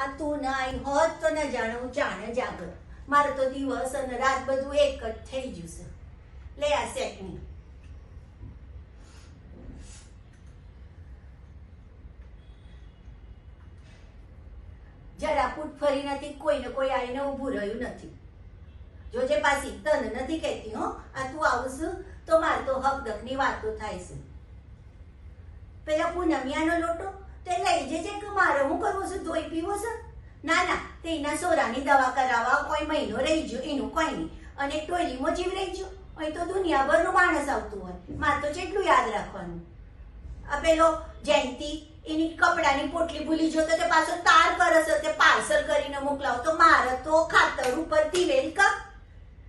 આ તું ના હોત તો ન જાણે, હું જાણે જાગર મારે તો દિવસ અને રાત બધું એક જ થઈ ગયું છે લે આ સેટની જરા ફૂટ ફરી નથી, કોઈને કોઈ આવીને ઊભું રહ્યું નથી. જોજે પાછી, તને નથી કહેતી, હો. આ તું આવશું તો મારે તો હક દકની વાતો થાય છે. પેલા પૂનમિયાનો લોટો તે લઈ જજે કે મારે હું કરવું છે? ધોઈ પીવો છે? ના ના તેના સોરાની દવા કરાવવા કોઈ મહિનો રહી ગયો, એનું કોઈ નહીં. અને ટોયલીમાં જીવ રહી ગયો. અહીં તો દુનિયાભરનું માણસ આવતું હોય. મારે તો જેટલું યાદ રાખવાનું. આ પેલો જયંતી, એની કપડાની પોટલી ભૂલી જો તો તે પાછો તાર છે તે પાર્સલ કરીને મોકલાવ તો મારે તો ખાતર ઉપર દિવેલ કપ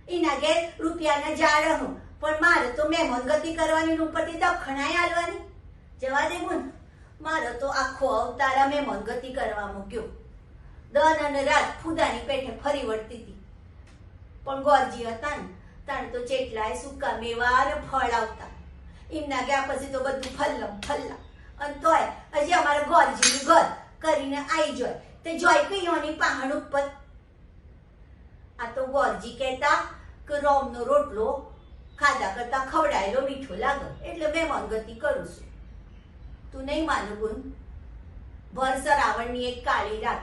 એના ઘેર રૂપિયાના હું પણ મારે તો મહેમાન ગતિ કરવાની ઉપરથી દખણાય હાલવાની જવા દે મુન. મારે તો આખો અવતાર અમે મનગતિ કરવા મૂક્યો દન અને રાત ફુદાની પેઠે ફરી વળતી હતી. પણ ગોરજી હતા ને, તાણ તો ચેટલાય સૂકા મેવા અને ફળ આવતા. એમના ગયા પછી તો બધું ફલ્લમ ફલ્લા. અને તોય હજી અમારે ગોરજીનું ઘર કરીને આવી જોય. તે જોઈ કઈઓની પહાડ ઉપર? આ તો ગોરજી કહેતા કે રોમનો રોટલો ખાધા કરતા ખવડાયેલો મીઠો લાગે. એટલે મેં મનગતિ કરું છું. તું નહીં માનું ગુણ? ભરસર આવડની એક કાળી રાત.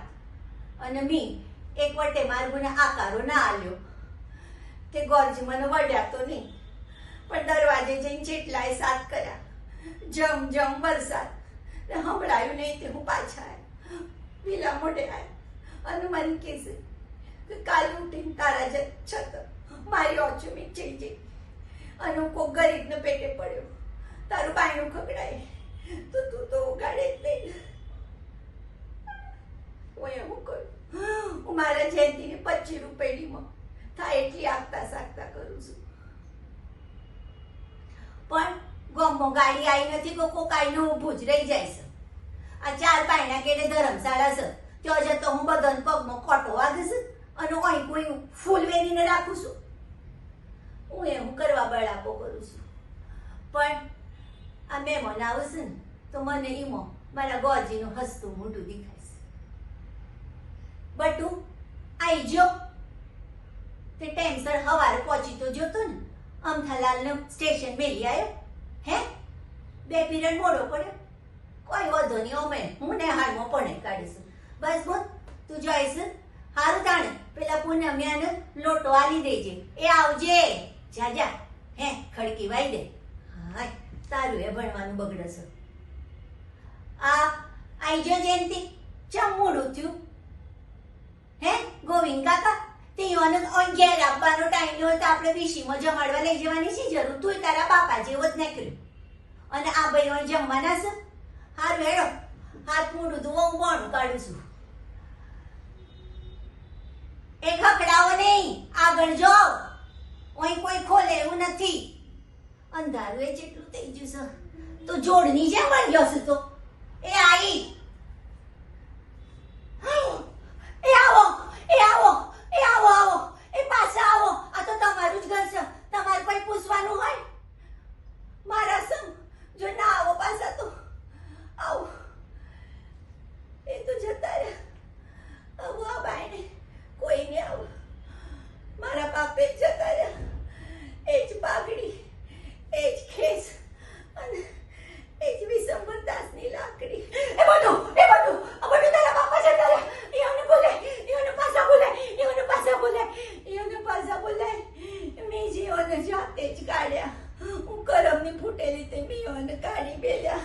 અને મી એક વટે મારું ગુને આકારો ના આલ્યો. તે ગોરજી મને વળ્યા તો નહીં. પણ દરવાજે જઈને જેટલાય સાથ કર્યા. જમ જમ વરસાદ. સંભળાયું નહીં તે હું પાછા આવ્યા. પેલા મોઢે આવ્યા. અને મને કહેશે કાલ ઉઠીને તારા જ છત મારી ઓચુમી જઈ જઈ અને હું કોક ગરીબને પેટે પડ્યો. તારું બાયણું ખગડાય. તો તું તો ઉગાડે જ નહીં હું એવું મારા જયંતીને પચીસ રૂપિયામાં થાય એટલી આગતા સાગતા કરું છું. પણ ગમો ગાડી આવી નથી કે કોક આઈને ઊભું જ રહી જાય છે. આ ચાર પાયણા કેડે ધર્મશાળા છે. ત્યાં જતો હું બધાને પગમાં ખોટો વાગે છે અને અહીં કોઈ ફૂલ વેરીને રાખું છું. હું એવું કરવા બળાપો કરું છું. પણ આ મહેમાન આવશે ને, તો મને ઈમો મારા ગોજીનું હસતું મોઢું દેખાય છે. બટુ આઈ જો તે ટેમસર હવારે પહોંચી તો જોતો ને. અમથાલાલને સ્ટેશન મેલી આવ્યો હે? બે પીરિયડ મોડો પડ્યો. કોઈ વાંધો નહીં, અમે હું ને હાલમાં પણ કાઢીશું. બસ બોલ તું જોઈશ? હારું તાણે, પેલા પૂનમિયાને લોટો આલી દેજે. એ આવજે. જા જા. હે, ખડકી વાઈ દે. હાય, તારું એ ભણવાનું બગડશે. આ આઈ જો જયંતી ચમ મોડું થયું? હે કાકા, તે યોને ઘેર આપવાનો ટાઈમ હોય તો આપણે વીસીમાં જમાડવા લઈ જવાની શી જરૂર? તું તારા બાપા જેવો જ નીકળ્યો. અને આ ભાઈઓ જમવાના છે? હાર વેડો હાથ મોઢું તો હું પણ કાઢું છું. એ ખકડાવો નહીં, આગળ જો અહીં કોઈ ખોલે એવું નથી. અંધારું એ જેટલું થઈ ગયું છે. તો જોડની જેમ વળ્યો છે તો એ આઈ એ આવો એ આવો એ આવો આવો એ પાછા આવો આ તો તમારું જ ઘર છે તમારે કોઈ પૂછવાનું હોય મારા સમ જો ના આવો પાછા તો આવો એ તો જતા રહ્યા આવો આ બાયને કોઈ ને આવો મારા બાપે જ જતા રહ્યા એ જ પાઘડી, એ જ ખેસ અને એ જ વિસંબરદાસની લાકડી. એ બધું એ બધું, આ બધું તારા બાપા જતા રહ્યા એઓને બોલાય એઓને પાછા બોલાય એઓને પાછા બોલાય એઓને પાછા બોલાય મેં જાતે જ કાઢ્યા, હું કરમની ફૂટેલી તે મીઓને કાઢી બેલ્યા.